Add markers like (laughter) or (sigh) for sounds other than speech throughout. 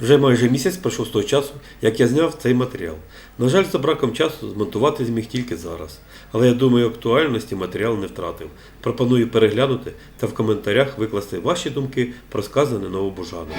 Вже майже місяць пройшов з того часу, як я зняв цей матеріал. На жаль, за браком часу змонтувати зміг тільки зараз. Але я думаю, актуальності матеріал не втратив. Пропоную переглянути та в коментарях викласти ваші думки про сказане новобужанам.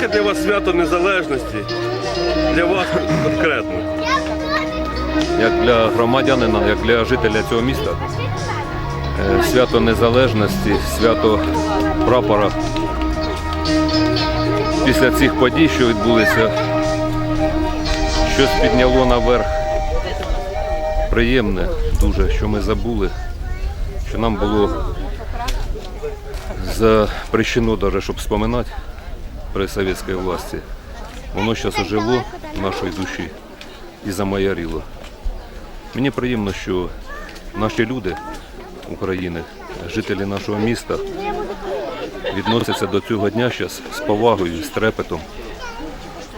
Таке для вас свято незалежності? Для вас конкретно? як для громадянина, як для жителя цього міста. Е, Свято Незалежності, свято прапора. Після цих подій, що відбулися, щось підняло наверх. Приємне дуже, що ми забули, що нам було запрещено даже, щоб споминати при совєтській власті. Воно зараз ожило в нашій душі і замаярило. Мені приємно, що наші люди України, жителі нашого міста, відносяться до цього дня зараз з повагою, з трепетом,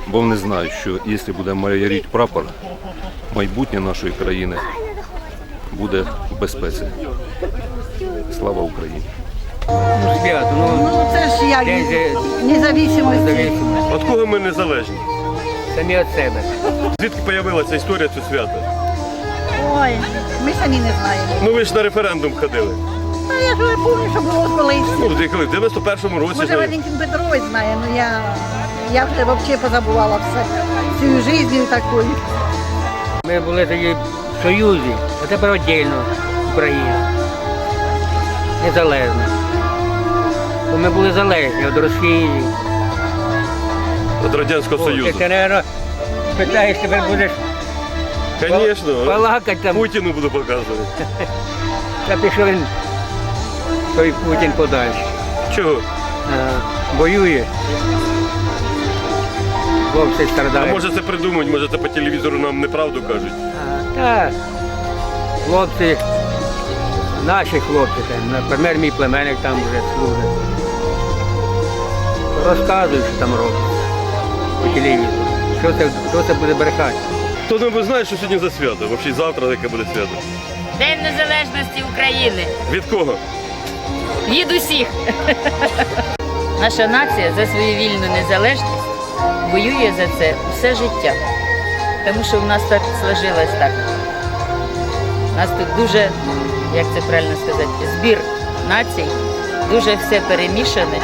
бо вони знають, що якщо буде маяріть прапор, майбутнє нашої країни буде в безпеці. Слава Україні! Свято, ну, Ну це ж независимості. зависимо. От кого ми незалежні? Самі від себе. Звідки з'явилася історія цього свята? Ой, ми самі не знаємо. Ну ви ж на референдум ходили. А я ж не пам'ятаю, що було колись. Ну, де коли? В 91-му році. Може. Валентин Петрович знає, але я, я вже взагалі позабувала все. Всю життя таку. Ми були тоді в Союзі, а тепер віддільно Україна. Незалежна. Бо ми були залежні від Росії. Від Радянського Союзу. Ти, мабуть, питаєш, тепер будеш Звісно. балакати там. Путіну буду показувати. (laughs) Та пішов він, той Путін подальше. Чого? А, Воює. Хлопці А страдають. може це придумають, може це по телевізору нам неправду кажуть. А, Так. Хлопці, наші хлопці, там, наприклад, мій племенник там вже служить. Розказують, що там роблять по телевізору. Що це, хто це буде брехати? Хто не знає, що сьогодні за свято? Взагалі завтра яке буде свято? День Незалежності України. Від кого? Від усіх. (laughs) Наша нація за свою вільну незалежність воює за це все життя. Тому що в нас так сложилось так. У нас тут дуже, як це правильно сказати, збір націй, дуже все перемішане.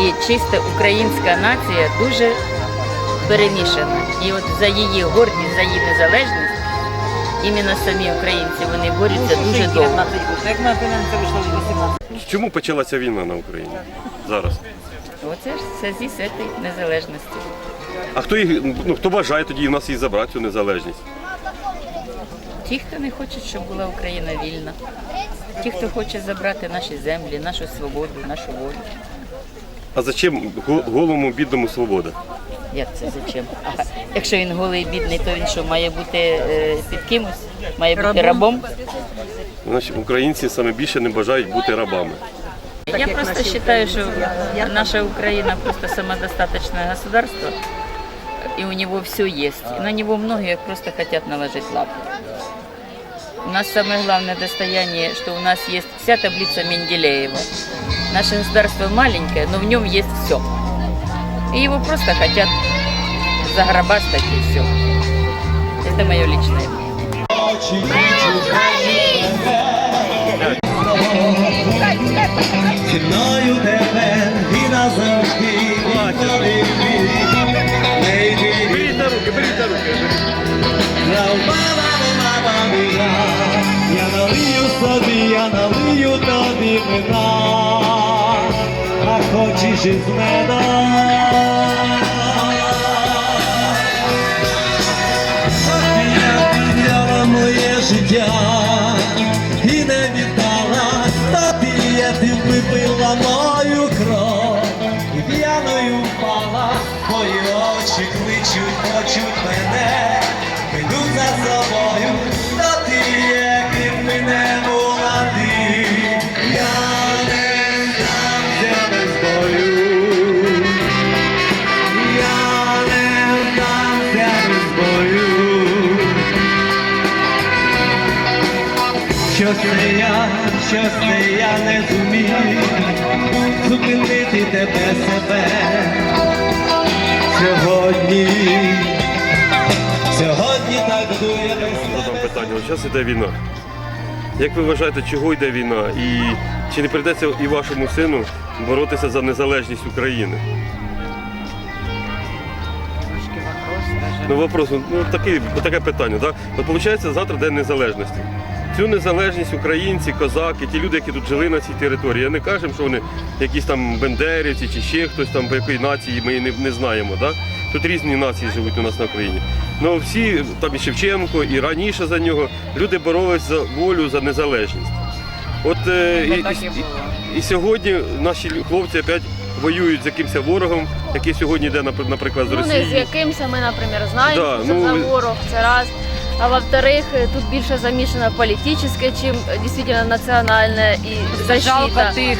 І чисто українська нація дуже перемішана. І от за її гордість, за її незалежність, іменно самі українці вони борються дуже довго. Чому почалася війна на Україні зараз? Оце ж все зі святої незалежності. А хто їх, ну хто бажає тоді в нас її забрати цю незалежність? Ті, хто не хоче, щоб була Україна вільна. Ті, хто хоче забрати наші землі, нашу свободу, нашу волю. А зачем го- голому бідному свобода? Як це зачем? А (laughs) якщо він голий і бідний, то він що, має бути е, під кимось? Має бути рабом? Значить, українці саме більше не бажають бути рабами. Я просто вважаю, що наша Україна просто самодостаточное государство, и у него все есть. На него многие просто хотят наложить лапу. У нас самое главное достояние, что у нас есть вся таблица Менделеева. Наше государство маленькое, но в нем есть все. И его просто хотят загробастать и все. Это мое личное мнение. Ціною тебе і назавжди ніколи не йди. Беріть на руки, беріть на руки. Налию собі, я налию тобі вина, а хочеш із мене. Я підняла моє життя і не віддала тобі, я випила мою кров. І п'яною впала, твої очі кличуть, хочуть мене, піду за собою, я, щось я не зумів зупинити тебе себе сьогодні. Сьогодні так дує без Задам питання. От зараз йде війна. Як ви вважаєте, чого йде війна? І чи не прийдеться і вашому сину боротися за незалежність України? Ну вопрос, ну такий, таке питання, так? От виходить, завтра День Незалежності. Цю незалежність українці, козаки, ті люди, які тут жили на цій території. Я не кажемо, що вони якісь там бендерівці чи ще хтось там по якої нації ми не, не знаємо. Да? Тут різні нації живуть у нас на Україні. Ну всі, там і Шевченко, і раніше за нього, люди боролись за волю, за незалежність. От е, і, і, і сьогодні наші хлопці опять воюють з якимось ворогом, який сьогодні йде, напр- наприклад, з Ну, не з Росії. якимось ми, наприклад, знаємо, Да, що ну, за ворог, це раз А во-вторых, э, тут більше замішано політичне, чим э, дійсно національне і защита. тих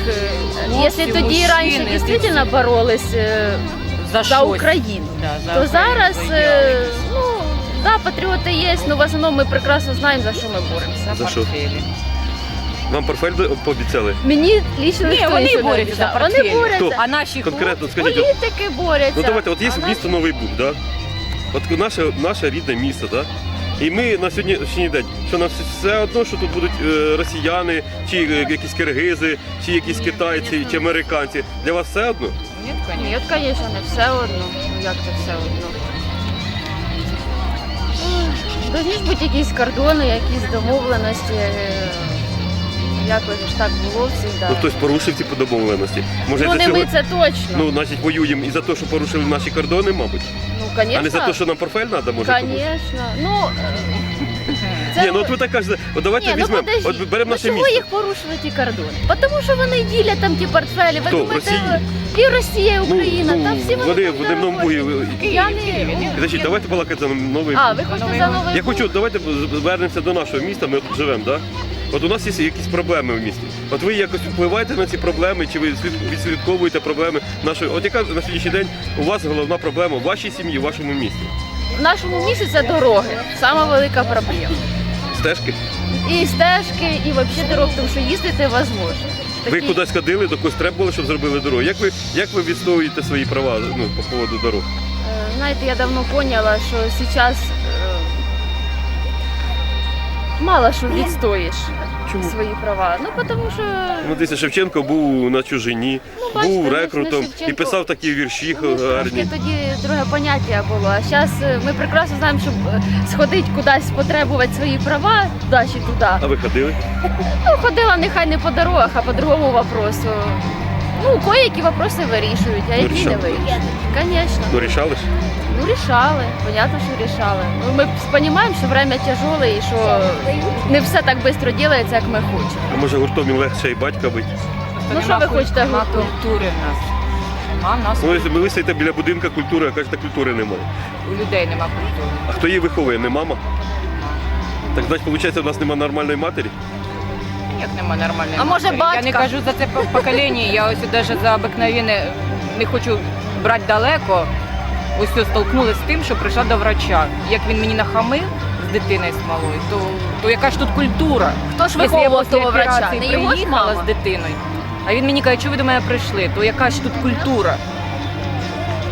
Якщо тоді раніше дійсно боролись е, за, за Україну, то зараз е, ну, да, патріоти є, але в основному ми прекрасно знаємо, за що ми боремося. За що? Вам портфель до- пообіцяли? Мені лічно Ні, ніхто вони нічого не борються за обіцяв. Вони портфелі. борються. Хто? А наші Конкретно скажіть, от, Політики борються. ну давайте, от є А наші- місто Новий Буг, да? От наше, наше рідне місто, да? І ми на сьогоднішній день, що нам все одно, що тут будуть е, росіяни, чи е, якісь киргизи, чи якісь китайці, чи американці. Для вас все одно? Ні, звісно, не все одно. Ну як це все одно? Повинні ж бути якісь кордони, якісь домовленості. Якось ж так було завжди. Ну хтось порушив ці домовленості. Може, Ну за не цього, ми це точно. ну, значить, воюємо і за те, що порушили наші кордони, мабуть. Ну, А не за те, що нам портфель треба, може комусь? Звісно. Ну, е, (laughs) Ні, ну от ви так кажете, от давайте Ні, ну візьмемо, подожди. от беремо ну, наше чого місто. їх порушили ті кордони? Тому що вони ділять там ті портфелі. Ви Хто? думаєте, Росія? і Росія, і Україна, ну, там всі вони. вони там в дивному знаходяться. бої. Я не... Значить, давайте балакати за новий. А, ви хочете за новий Я хочу, давайте вернемося до нашого міста, ми тут живемо, да? От у нас є якісь проблеми в місті. От ви якось впливаєте на ці проблеми, чи ви відслідковуєте проблеми нашої. От яка на сьогоднішній день у вас головна проблема в вашій сім'ї, в вашому місті? В нашому місті це дороги. Сама велика проблема. Стежки? І стежки, і взагалі дорог, тому що їздити невозможно. Ви кудись ходили, до когось треба було, щоб зробили дорогу. Як ви як ви відстоюєте свої права ну, по поводу дорог? Е, Знаєте, я давно поняла, що зараз мало що відстоїш свої права. Ну, тому що Ну, дивіться, Шевченко був на чужині, Ну, був ж рекрутом не і Шевченко. писав такі вірші ну, трошки гарні. тоді друге поняття було. А зараз ми прекрасно знаємо, щоб е, сходити кудись потребувати свої права, туди чи туди. А ви ходили? Ну, ходила нехай не по дорогах, а по другому вопросу. Ну, кое-які вопроси вирішують, а які не вирішують. Звісно. Ну, рішали? Ну, рішали, понятно, що рішали. Ну, ми розуміємо, що время тяжеле і що не все так швидко робиться, як ми хочемо. А може гуртом їм легше і батька бить? Ну, що ви хочете Нема гуртом? культури в нас. Нема в нас Ну, якщо ви стоїте біля будинка культури, а кажете, культури немає. у людей нема культури. А хто її виховує? Не мама? Так значить, виходить, у нас немає нормальної матері? Як нема нормальної А може, матері? Я не кажу за це покоління, я ось навіть за обикновенне не хочу брати далеко. Ось все столкнулася з тим, що прийшла до врача. Як він мені нахамив з дитиною з малою, то, то яка ж тут культура? Хто ж виховував того врача? Не його ж мама? з дитиною, а він мені каже, що ви до мене прийшли, то яка ж тут культура?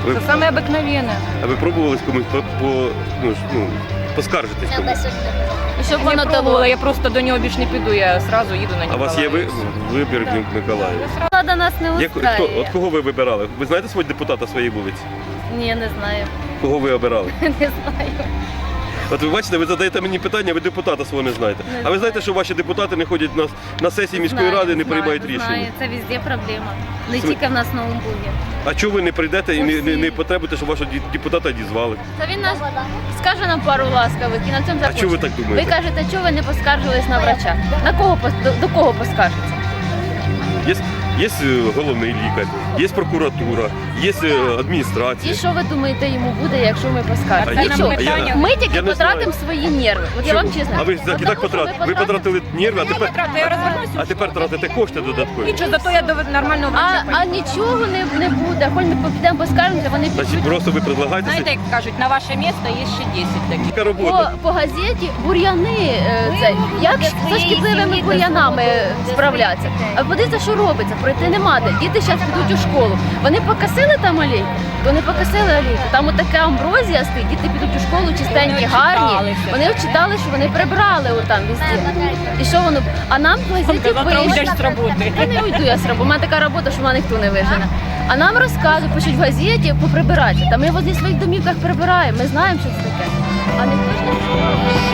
Ви, Це саме обикновенне. а ви пробували комусь по, по, ну, ну, поскаржитись комусь? І щоб воно дало. я просто до нього більш не піду, я одразу їду на А у вас є ви, вибір в Миколаїв? Влада нас не Як, хто, от кого ви вибирали? Ви знаєте свого депутата своєї вулиці? Ні, не знаю. Кого ви обирали? (laughs) Не знаю. От ви бачите, ви задаєте мені питання, ви депутата свого не знаєте. А ви знаєте, що ваші депутати не ходять на, на сесії міської Знаю, ради, не знаю, приймають знаю. рішення? Це везде проблема. Не тільки в нас на Умбургі. А чого ви не прийдете і не, не, не потребуєте, щоб вашого депутата дізвали? Та він нас скаже нам пару ласкавих і на цьому А закінчимо. чого ви так думаєте? Ви кажете, чого ви не поскаржились на врача? На кого до, до кого поскаржиться? Є, є е, головний лікар, є прокуратура, є е, І що ви думаєте, йому буде, якщо ми поскаржимо? Нічого. я- Ми я тільки не потратимо свої нерви. От я вам чесно. А ви так і так потратили. Ви потратили нерви, а тепер, потратила, я розвернусь. а тепер тратите кошти додаткові. Нічого, зато я до нормального А, а нічого не, не буде. Хоч ми підемо поскаржимося, вони Значить, підуть. просто ви предлагаєте Знаєте, як кажуть, на ваше місце є ще 10 таких. яка По, робота. по газеті бур'яни е, це як ж зі шкідливими бур'янами справлятися. А подивіться, що робиться, пройти нема де. Діти зараз підуть у школу. Вони покосили там алейку, то не покосили алейку. Там отака амброзія стоїть, діти підуть у школу чистенькі, гарні. Вони вчитали, що вони прибрали отам везде. І що воно? А нам в газеті пишуть. не уйду я з роботи. У мене така робота, що мене ніхто не вижене. А нам розказують, пишуть в газеті поприбирати. Та ми в своїх домівках прибираємо, ми знаємо, що це таке. А не кожен. Нам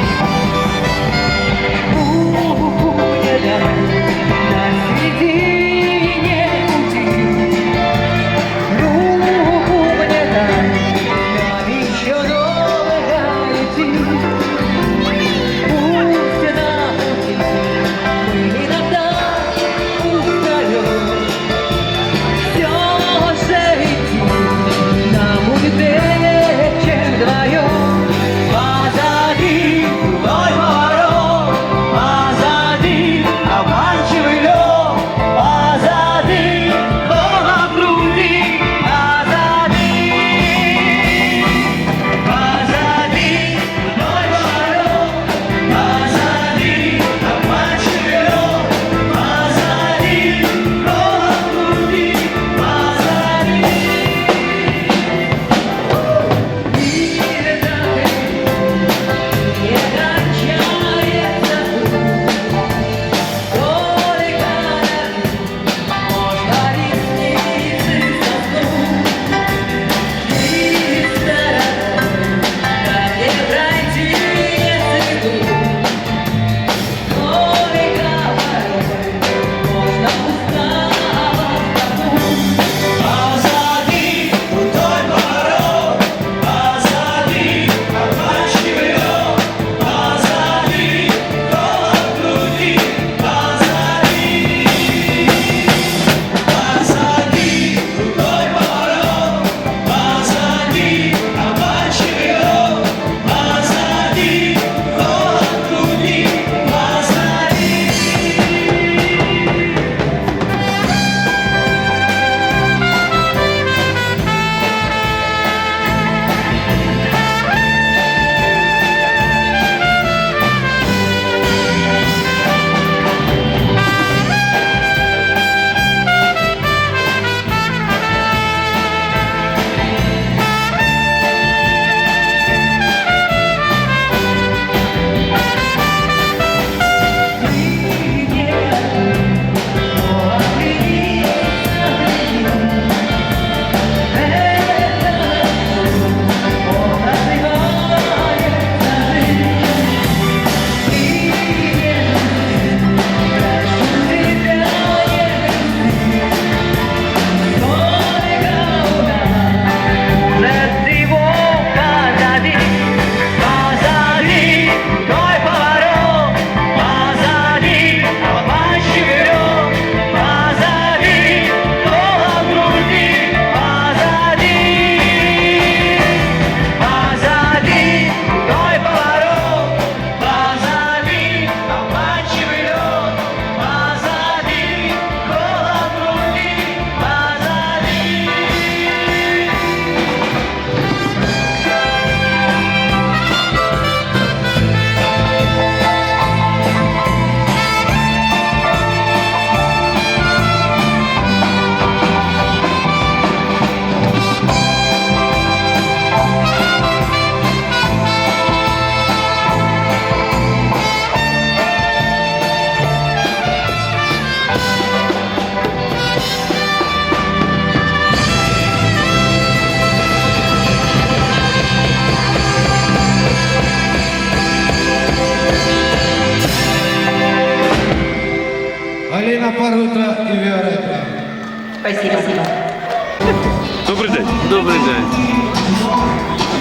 Добрий день. Добрий день.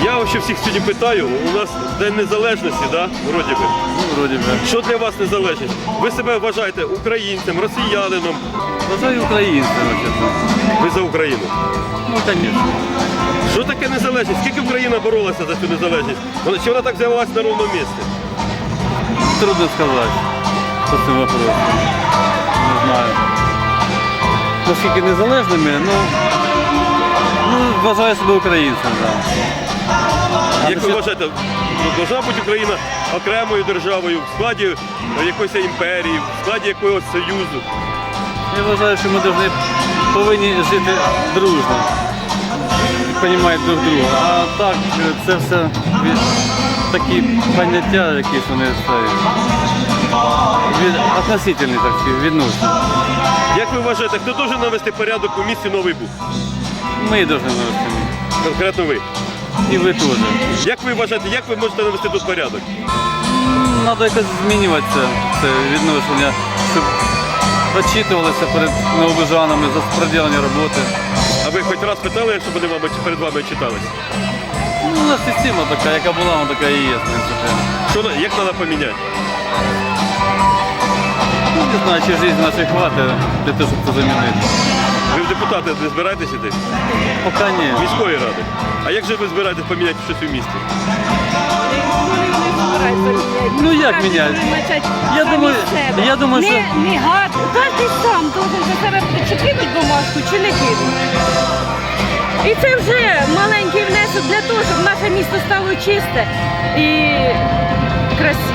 Я ось ще всіх сьогодні питаю. У нас День Незалежності, да? Вроді би. Вроді би. Що для вас незалежність? Ви себе вважаєте українцем, росіянином? Бажаю українцям, чесно. Ви за Україну. Ну, звісно. Що таке незалежність? Скільки Україна боролася за цю незалежність? Вона- Чи вона так взялась на ровному місці? Трудно сказати по цьому вопросу. Не знаю. Наскільки незалежними, ну, ну вважаю себе українцем, так. Як ви вважаєте, должна бути Україна окремою державою в складі якоїсь імперії, в складі якогось союзу? Я вважаю, що ми повинні, повинні жити дружно. Понімають друг друга. А так, це все такі поняття, якісь вони ставлять. Від, относительні, так відносини. Як ви вважаєте, хто должен навести порядок у місті Новий Буг? Ми повинні навести. Конкретно ви. І ви теж. Як ви вважаєте, як ви можете навести тут порядок? Треба якось змінювати це, відношення, щоб очитувалися перед новобижанами за проделання роботи. А ви хоч раз питали, щоб вони вам перед вами читалися? Ну, у нас система така, яка була, вона така і є, в принципі. Що на- як треба поміняти? Ну, не знаю, чи життя нашої хватить для того, щоб це замінити. Ви в депутати не збираєтесь іти? Поки ні. Міської ради. А як же ви збираєтесь поміняти щось у місті? Ну як міняти? Я думаю, я думаю, що Не гад, кожен сам должен за себе причепити бумажку чи не кинути. І це вже маленький внесок для того, щоб наше місто стало чисте і красиве.